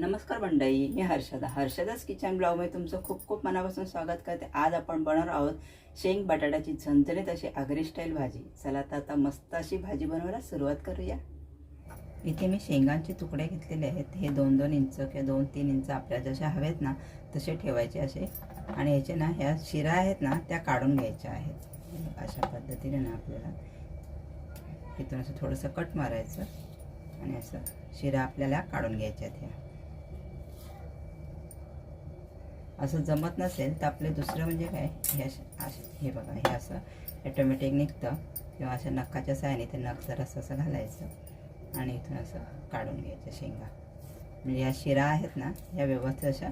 नमस्कार मंडळी मी हर्षदा. हर्षदाच किचन ब्लॉगमध्ये तुमचं खूप खूप मनापासून स्वागत करते. आज आपण बनवणार आहोत शेंग बटाट्याची झणझणीत अशी आगरी स्टाईल भाजी. चला तर आता मस्त अशी भाजी बनवायला सुरुवात करूया. इथे मी शेंगांचे तुकडे घेतलेले आहेत. हे दोन दोन इंच किंवा दोन तीन इंच आपल्याला जसे हवेत ना तसे ठेवायचे असे. आणि याचे ना ह्या शिरा आहेत ना त्या काढून घ्यायच्या आहेत. अशा पद्धतीने ना आपल्याला इथून असं थोडंसं कट मारायचं. आणि असं शिरा आपल्याला काढून घ्यायच्या आहेत ह्या. असं जमत नसेल तर आपले दुसरं म्हणजे काय? हे असे हे बघा हे असं ॲटोमॅटिक निघतं. किंवा अशा नखाच्या साहाय्याने ते नख जर असं असं घालायचं आणि इथून असं काढून घ्यायचं शेंगा. म्हणजे ह्या शिरा आहेत ना ह्या व्यवस्थित अशा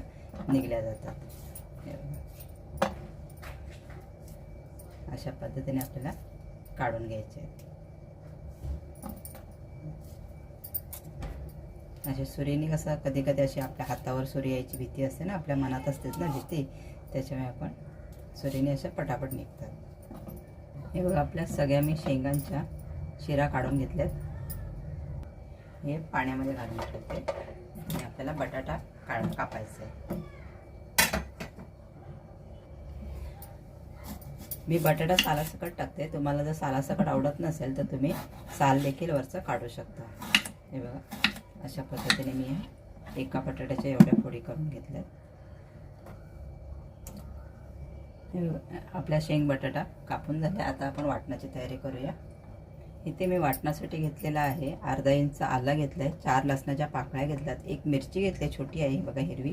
निघल्या जातात. अशा पद्धतीने आपल्याला काढून घ्यायचे आहेत. असे सुरीने कसं कधी कधी अशी आपल्या हातावर सूर्य यायची भीती असते ना आपल्या मनात असतेच ना भीती. त्याच्यामुळे आपण सुरीने अशा पटापट निघतात. हे बघा आपल्या सगळ्या मी शेंगांच्या शिरा काढून घेतल्यात. हे पाण्यामध्ये घालून ठेवते. आणि आपल्याला बटाटा काढ कापायचा आहे. मी बटाटा सालासकट टाकते. तुम्हाला जर सालासकट आवडत नसेल तर तुम्ही साल देखील वरचं काढू शकता. हे बघा. अशा पद्धतीने मी एका बटाट्याच्या एवढ्या फोडी करून घेतल्यात. आपल्या शेंग बटाटा कापून झाल्या आता आपण वाटण्याची तयारी करूया. इथे मी वाटण्यासाठी घेतलेला आहे. अर्धा इंच आला घेतला आहे चार लसणाच्या पाकळ्या घेतल्यात. एक मिरची घेतली छोटी आहे. बघा हिरवी.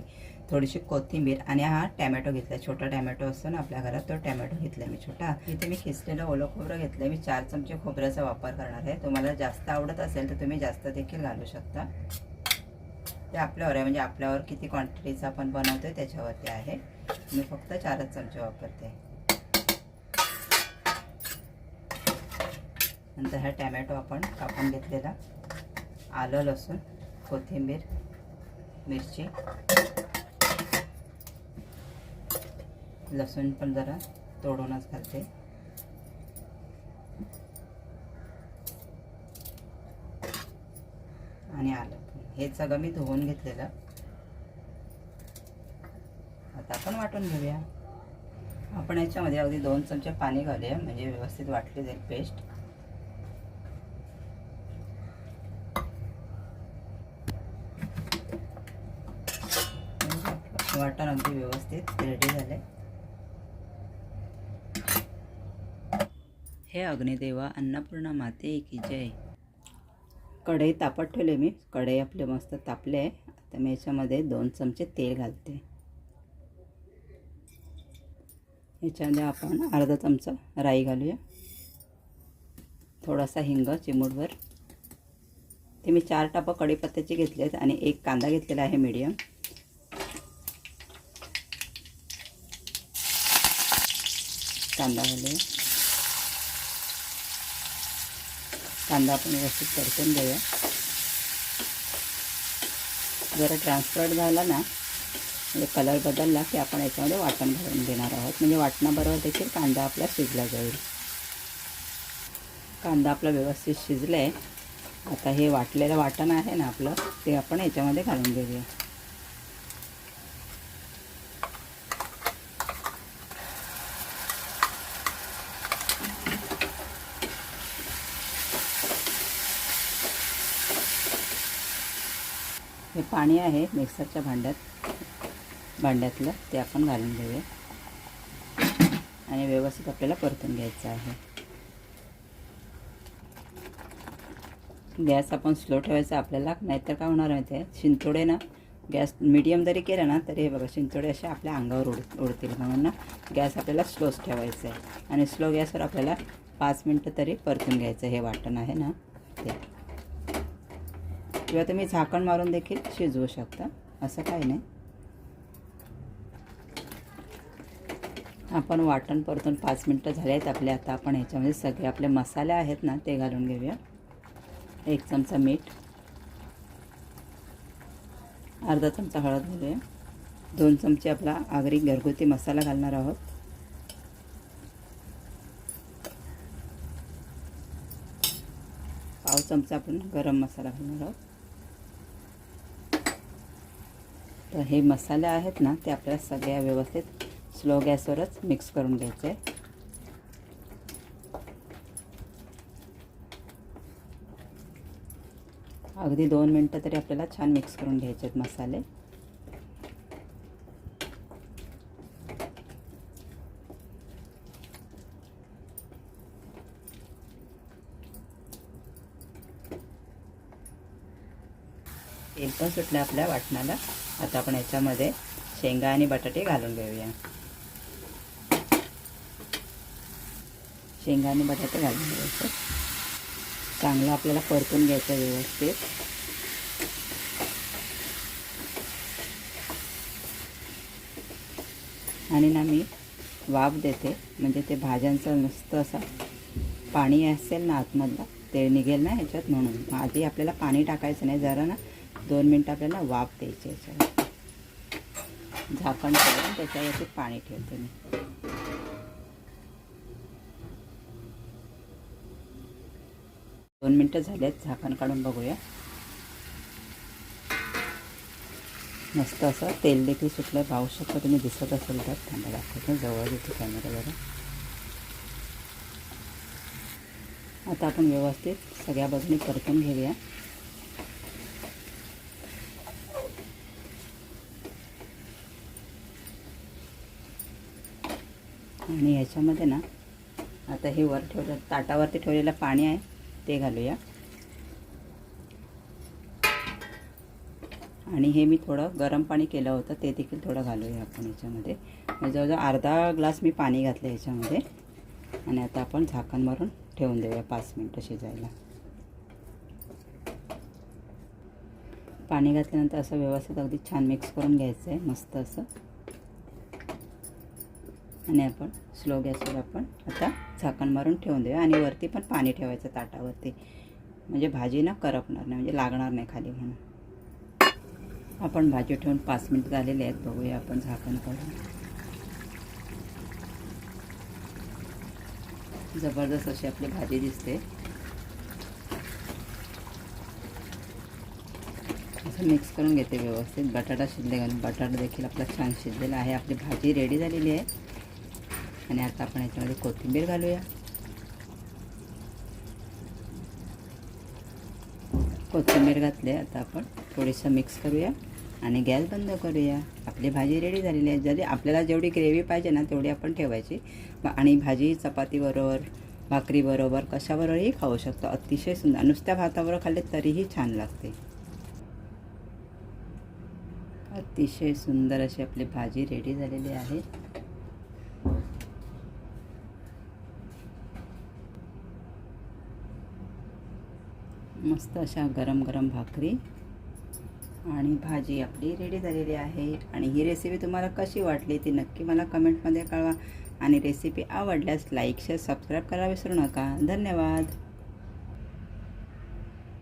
थोडीशी कोथिंबीर आणि हा टॅमॅटो घेतला छोटा टॅमॅटो असतो ना आपल्या घरात तो टॅमॅटो घेतला मी छोटा. इथे मी खिसलेलं ओलं खोबरं घेतलं मी चार चमचे खोबऱ्याचा वापर करणार आहे. तुम्हाला जास्त आवडत असेल तर तुम्ही जास्त देखील घालू शकता. ते आपल्यावर आहे म्हणजे आपल्यावर किती क्वांटिटीचं आपण बनवतोय त्याच्यावरती आहे. मी फक्त चारच चमचे वापरते. नंतर हा टॅमॅटो आपण कापून घेतलेला. आलं लसूण कोथिंबीर मिरची. लसूण पण जरा तोडूनच घालते. आणि आलं. हे सगळं मी धुवून घेतलेलं. आता आपण वाटून घेऊया. आपण याच्यामध्ये अगदी दोन चमचे पाणी घालूया म्हणजे व्यवस्थित वाटली जाईल पेस्ट वाटण अगदी व्यवस्थित रेडी झाले हे अग्निदेवा अन्नपूर्णा माते की जय. कढई तापत ठेवले मी. कढई आपले मस्त तापले आहे. आता मी याच्यामध्ये दोन चमचे तेल घालते. याच्यामध्ये आपण अर्धा चमचा राई घालूया. थोडासा हिंग चिमूटभर. ते मी चार टापं कढीपत्त्याचे घेतले आहेत आणि एक कांदा घेतलेला आहे मीडियम कांदा घालूया कांदा आपण व्यवस्थित परतून घेऊया. जरा ट्रान्सफरड झाला ना म्हणजे कलर बदलला की आपण याच्यामध्ये वाटण घालून देणार आहोत. म्हणजे वाटणाबरोबर देखील कांदा आपला शिजला जाईल. कांदा आपला व्यवस्थित शिजला आहे आता हे वाटलेलं वाटण आहे ना आपलं ते आपण याच्यामध्ये घालून घेऊया. हे पाणी आहे मिक्सरच्या भांड्यात. भांड्यातलं ते आपण घालून घेऊया. आणि व्यवस्थित आपल्याला परतून घ्यायचं आहे. गॅस आपण स्लो ठेवायचा आपल्याला नाहीतर काय होणार माहिती आहे? शिंतोडे ना गॅस मिडियम जरी केलं ना तरी हे बघा शिंतोडे असे आपल्या अंगावर उड उडतील. म्हणून ना गॅस आपल्याला स्लोच ठेवायचा आहे. आणि स्लो गॅसवर आपल्याला पाच मिनटं तरी परतून घ्यायचं हे वाटण आहे ना. ते. किंवा तुम्ही झाकण मारून देखील शिजवू शकता. असं काही नाही. आपण वाटण परतून पाच मिनटं झाले आहेत आपले आता आपण ह्याच्यामध्ये सगळे आपले मसाले आहेत ना ते घालून घेऊया. एक चमचा मीठ. अर्धा चमचा हळद घालूया. दोन चमचे आपला आगरी घरगुती मसाला घालणार आहोत. पाव चमचा आपण गरम मसाला घालणार आहोत. तर हे मसाले आहेत ना ते आपल्याला सगळ्या व्यवस्थित स्लो गॅसवरच मिक्स करून घ्यायचे. आहे अगदी दोन मिनटं तरी आपल्याला छान मिक्स करून घ्यायचे आहेत मसाले. तेल पण सुटलं आपल्या वाटणाला. आता आपण याच्यामध्ये शेंगा आणि बटाटे घालून घेऊया. शेंगा आणि बटाटे घालून घ्यायचं चांगलं आपल्याला परतून घ्यायचं व्यवस्थित. आणि ना मी वाफ देते म्हणजे ते भाज्यांचं नुसतं असं पाणी असेल ना आतमधलं ते निघेल ना ह्याच्यात म्हणून. आधी आपल्याला पाणी टाकायचं नाही जरा ना दोन मिनटं आपल्याला वाफ द्यायची याच्यावर झाकण ठेवून त्याच्यावरती पाणी ठेवते मी. दोन मिनटं झालेत झाकण काढून बघूया. मस्त असं तेल देखील सुटलं पाहू शकता तुम्ही दिसत असेल तर थांबा दाखवतो जवळ येतो कॅमेरा जरा आता आपण व्यवस्थित सगळ्या बाजूने परतून घेऊया. आणि ह्याच्यामध्ये ना आता हे वर ठेवलं ताटावरती ठेवलेलं पाणी आहे ते घालूया. आणि हे मी थोडं गरम पाणी केलं होतं ते देखील थोडं घालूया आपण याच्यामध्ये. जवळजवळ अर्धा ग्लास मी पाणी घातलं याच्यामध्ये. आणि आता आपण झाकण मारून ठेवून देऊया पाच मिनटं शिजायला. पाणी घातल्यानंतर असं व्यवस्थित अगदी छान मिक्स करून घ्यायचं आहे मस्त असं. आणि आपण स्लो गॅसवर आपण आता झाकण मारून ठेवून देऊया. आणि वरती पण पाणी ठेवायचं ताटावरती. म्हणजे भाजी ना करपणार नाही म्हणजे लागणार नाही खाली म्हणून. आपण भाजी ठेवून पाच मिनिट झालेले आहेत बघूया आपण झाकण काढून जबरदस्त अशी आपली भाजी दिसते. असं मिक्स करून घेते व्यवस्थित. बटाटा शिजले घालून बटाटा देखील आपला छान शिजलेला आहे. आपली भाजी रेडी झालेली आहे. आणि आता आपण याच्यामध्ये कोथिंबीर घालूया. कोथिंबीर घातली आता आपण थोडीसं मिक्स करूया आणि गॅस बंद करूया. आपली भाजी रेडी झालेली आहे. जरी आपल्याला जेवढी ग्रेव्ही पाहिजे ना तेवढी आपण ठेवायची. आणि भाजी चपातीबरोबर भाकरीबरोबर कशाबरोबरही खाऊ शकतो. अतिशय सुंदर. नुसत्या भाताबरोबर खाल्ले तरीही छान लागते. अतिशय सुंदर अशी आपली भाजी रेडी झालेली आहे. मस्त अशा गरम गरम भाकरी आणि भाजी आपली रेडी झालेली आहे. आणि ही रेसिपी तुम्हाला कशी वाटली ती नक्की मला कमेंटमध्ये कळवा. आणि रेसिपी आवडल्यास लाईक शेअर सबस्क्राईब करायला विसरू नका. धन्यवाद.